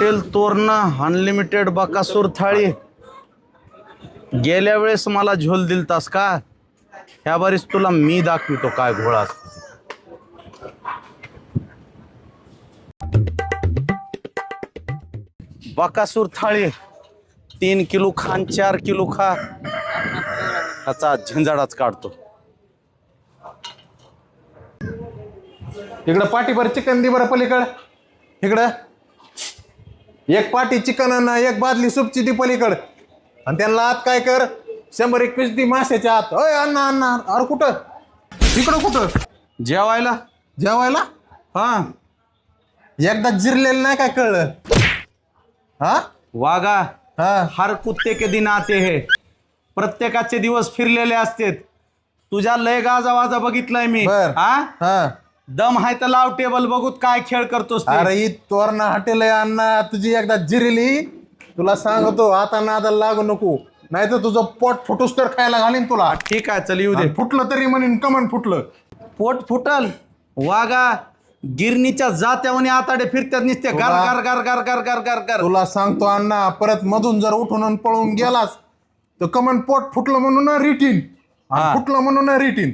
Hotel Torna unlimited Bakasur थाळी. गेल्या वेळेस मला झोल दिलतास का? ह्या बारीस तुला मी दाखवितो काय घोळा बकासूर थाळी तीन किलो खान चार किलो खा. त्याचा झंझाडाच काढतो. इकडं पाठीभर चिकन दे बरं पलीकडं. इकडं. एक पाटी चिकन आणि एक बादली सूपची दी पलीकड आणि त्यांना आत काय कर? शंभर एकवीस दी माशाच्या आत. अय अण्णा अण्णा अरे कुठं? इकडं कुठं? जेवायला. जेवायला? हा. एकदा जिरलेलं नाही काय कळलं? हा? वागा हा. हर कुत्ते के दिन आते हे. प्रत्येकाचे दिवस फिरलेले असतेत. तुझ्या लय गाजा वाजा बघितलाय मी. बर. हा? हा. दम हाय तर लाव टेबल बघूत काय खेळ करतोस ते. अरे ही तोरणा हॉटेल अण्णा. तुझी एकदा जिरली. तुला सांगतो आता नादाला लागू नको. नाही तर तुझं पोट फुटूस तर खायला घालीन तुला. ठीक आहे चल येऊ दे. फुटलं तरी म्हणेन कमन फुटलं. पोट फुटल? वागा गिरणीच्या जात्यावनी आताडे फिरत्यात नुसते गार गार गार गार गार गार गार गार. तुला सांगतो अण्णा परत मधून जर उठून आणि पळून गेलास तर कमन पोट फुटलं म्हणून रिटीन. हा. फुटलं म्हणून रिटीन.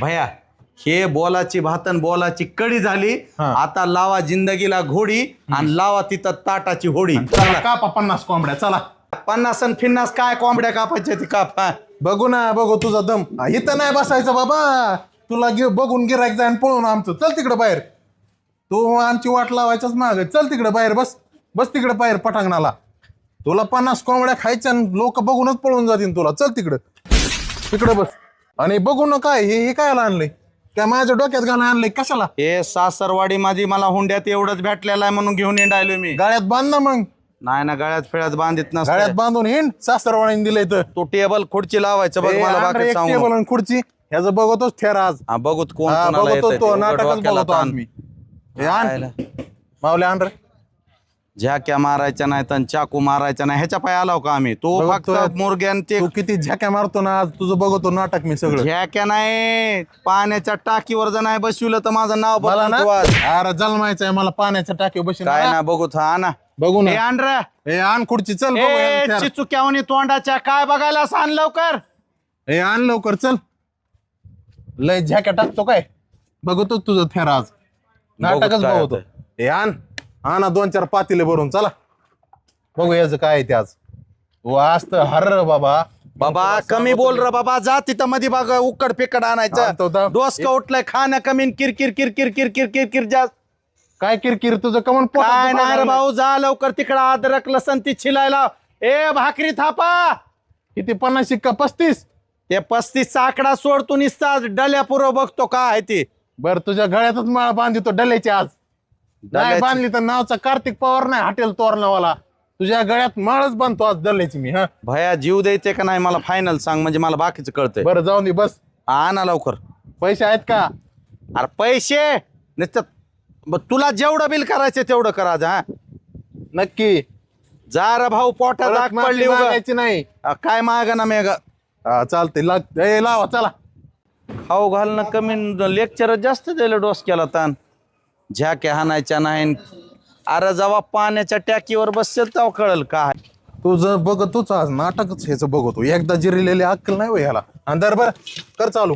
भया हे बोलाची भातन बोलाची कडी झाली. हा. आता लावा जिंदगीला घोडी आणि लावा तिथं ताटाची होडी. चला कापा पन्नास कोंबड्या चला. पन्नास आणि फिन्नास काय कोंबड्या कापायच्या ती काप. बघू ना बघू तुझा दम. हा, इथं नाही बसायचं बाबा. तुला गे बघून गिरायक जाईन पळून आमचं. चल तिकडे बाहेर. तू आमची वाट लावायच्याच माग. चल तिकडे बाहेर बस. बस तिकडे बाहेर पटांगणाला तुला पन्नास कोंबड्या खायच्या लोक बघूनच पळून जातील तुला. चल तिकडं. तिकडे बस. आणि बघू ना काय हे हे काय आणलंय? काय माझ्या डोक्यात घालून आणलंय कशाला? हे सासरवाडी माझी मला हुंड्यात एवढंच भेटलेलं आहे म्हणून घेऊन येणार मी. गाळ्यात बांध ना मग. नाही ना गळ्यात फिळ्यात बांधित गाळ्यात नसतं बांधून हिंड सासरवाडीने दिलंय तर तू टेबल खुर्ची लावायचं बघ मला बाकी सांगू टेबल. आणि खुर्ची ह्याचं बघतोच ठेर आज. हा बघूत कोण हा, कोणाला बघतो येतंय तो. नाटकच डोक्याला बघतो आज ताण. मी हे आण. आयला. मावले आण रे. झ्याक्या मारायच्या नाही तर चाकू मारायच्या नाही. ह्याच्या पाय आलाव का आम्ही? तो बघ, फक्त ते तू किती झ्याक्या मारतो ना आज तुझं बघतो नाटक मी सगळं. झ्याक्या नाही. पाण्याच्या टाकीवर जर नाही बसविलं तर माझं नाव मला ना. अरे जन्मायचंय मला पाण्याच्या टाकी बसून काय ना बघूत हा ना. बघू हे ना. आण रे. हे आण खुर्ची चल बघू ए याला ठेर. चिचुक्यावनी तोंडाच्या काय बघायला सांग लवकर. हे आण लवकर चल. लय झ्याक्या टाकतो काय? बघतो तुझं थेर आज. नाटकच काय बघतो. होतंय. हे आण. आणा दोन चार पातीले भरून चला. बघू याचं काय आहे ते आज. वास्त हर बाबा. बाबा कमी बोल र बाबा जा तिथं मध्ये बघ उकड पिकड आणतो आणायचं तर. डोस का उठलाय खाणं कमी किरकिर किरकिर किरकिर किरकिर जास्त. काय किरकिर तुझं कमन काय नाही रे? भाऊ जा लवकर तिकडं अद्रक लसण ती छिलायला. ए भाकरी थापा. किती पन्नास शिक्का पस्तीस? ते पस्तीसचा आकडा सोड तू निसता डल्या पुरं बघतो का आहे ते. बर तुझ्या गळ्यातच माळ बांधितो डल्याची आज. नाही? बांधली तर नावचा कार्तिक पवार नाही हॉटेल तोरणावाला. तुझ्या गळ्यात माळच बांधतो आज डल्याची मी हा. भया जीव द्यायचे का नाही मला फायनल सांग म्हणजे मला बाकीचं कळतंय. बरं जाऊन दे बस. आणा लवकर. पैसे आहेत का? अरे पैसे? नुसतं ब- तुला जेवढं बिल करायचं तेवढं करा हा. नक्की. जा रे भाऊ पोटात परत आग माफी पडली उगा. मागायची नाही. अ, काय माग ना मेग? हा चालते लाग ए, लावा चला. खाऊ घालणं कमी लेक्चर जास्त दिलं डोस केला ताण झ्याक्या हाणायच्या नाही अरे जेव्हा पाण्याच्या टाकीवर बसेल तेव्हा कळल काय. तुझं बघतोच आज नाटकच ह्याच बघतो. एकदा जिरलेली अक्कल नाही हो ह्याला. अंदर बर कर चालू.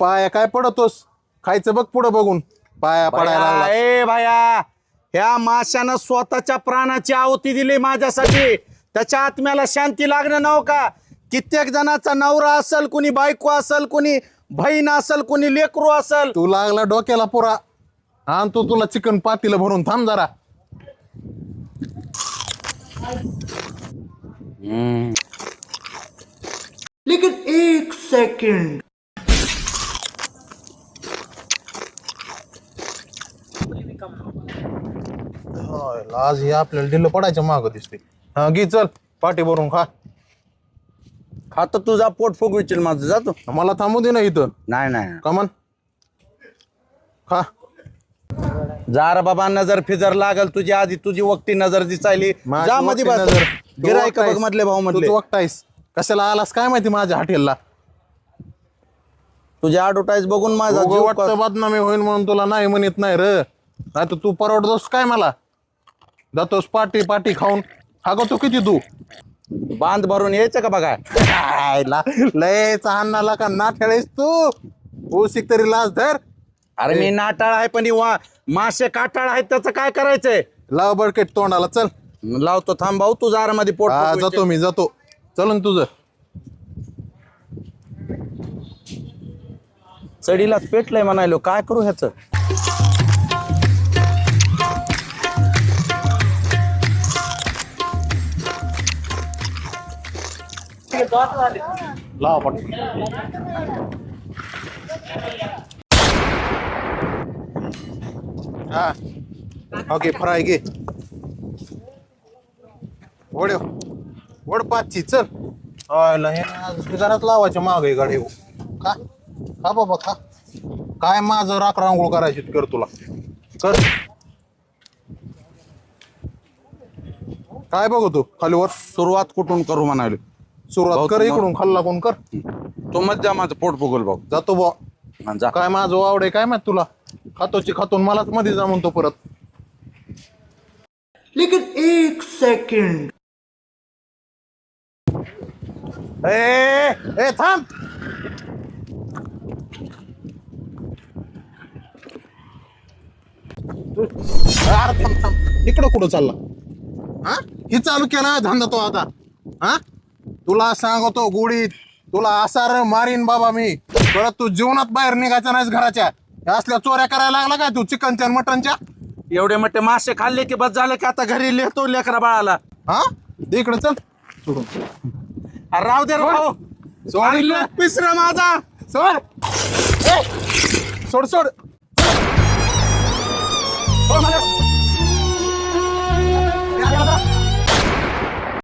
पाया काय पडतोस? खायचं बघ पुढं बघून. पाया पडायला लागला. ए भया ह्या माशानं स्वतःच्या प्राणाची आहुती दिली माझ्यासाठी. त्याच्या आत्म्याला शांती लागणं नव का? कित्येक जणाचा नवरा असेल कुणी बायको असेल कुणी बहीण असेल कुणी लेकरू असेल. तू लागला डोक्याला पुरा. आण तू तुला चिकन पातीला भरून थांब जरा. लेकिन एक सेकंड. आज हे आपल्याला दिलं पडायच्या माग दिसते. हा घे चल. पाठी भरून खा. खाता तुझा पोट फुगविशील माझं जातो मला थांबू दे ना इथं. नाही नाही. कमन. खा. जा रे बाबा नजर फिजर लागल तुझी आधी तुझी वक्ती नजर दिसायली. माझी जा मध्ये वक्ती बस. नजर. तू गिरायक बघ वक्तायस. मधले भाऊ मधले. वक्तायस. कशाला आलास काय माहिती माझ्या हॉटेलला? तुझी ऍडव्हर्टाईज बघून माझा जीव वाटतं बदनामी होईल म्हणून तुला नाही म्हणत नाही र. नाही तर तू परवडतोस काय मला? जातोस पाटी पाटी खाऊन. हागवतो किती तू? बांध भरून यायचं का बघा? आयला लय चाहनाला का ना ठेळेस तू? ओसिक तरी लाज धर. अरे मी नाटाळ आहे पण ही वा मासे काटाळ आहेत त्याचं काय करायचंय? लाव बडकेट तोंडाला चल. लावतो थांब भाऊ तू मध्ये पोट हा फुगवायचे. जातो मी जातो. चलन तुझं. चढीलाच पेटलंय म्हणालो काय करू ह्याच? लाव हा. ओके फ्राय घे. ओढ ओढ. पाचची चल. हे घरात लावायच्या माग आहे गाडी. खा खा बाबा खा. काय माझं राख रांगोळ करायची कर तुला. कर. काय बघतो खालीवर सुरुवात कुठून करू म्हणालो? सुरुवात भाऊ, कर तुम्हा- इकडून खाल्ला कोण कर. तो मध्या माझं पोट फुगल भाऊ. जातो बा जा. काय माझं आवडे काय माहीत तुला? खातोची खातून मलाच मध्ये जा म्हणतो परत. लेकिन एक सेकंड. ए ए थांब. अरे थांब थांब. इकडं कुठं चालला? हा? हे चालू केला धंदा तो आता. हा? तुला सांगतो गुढीत. तुला असार मारीन बाबा मी. परत तू जीवनात बाहेर निघायचं नाहीस घराच्या. असल्या चोऱ्या करायला लागला काय तू? चिकनच्या मटनच्या? एवढे मोठे मासे खाल्ले की बस झालं की आता घरी लिहितो लेकरा बाळाला. हा? इकडे चल. सोडून अरे राहू दे रे भाऊ. सोड. पिसरा माझा. सोड. ए, सोड सोड. सोड मला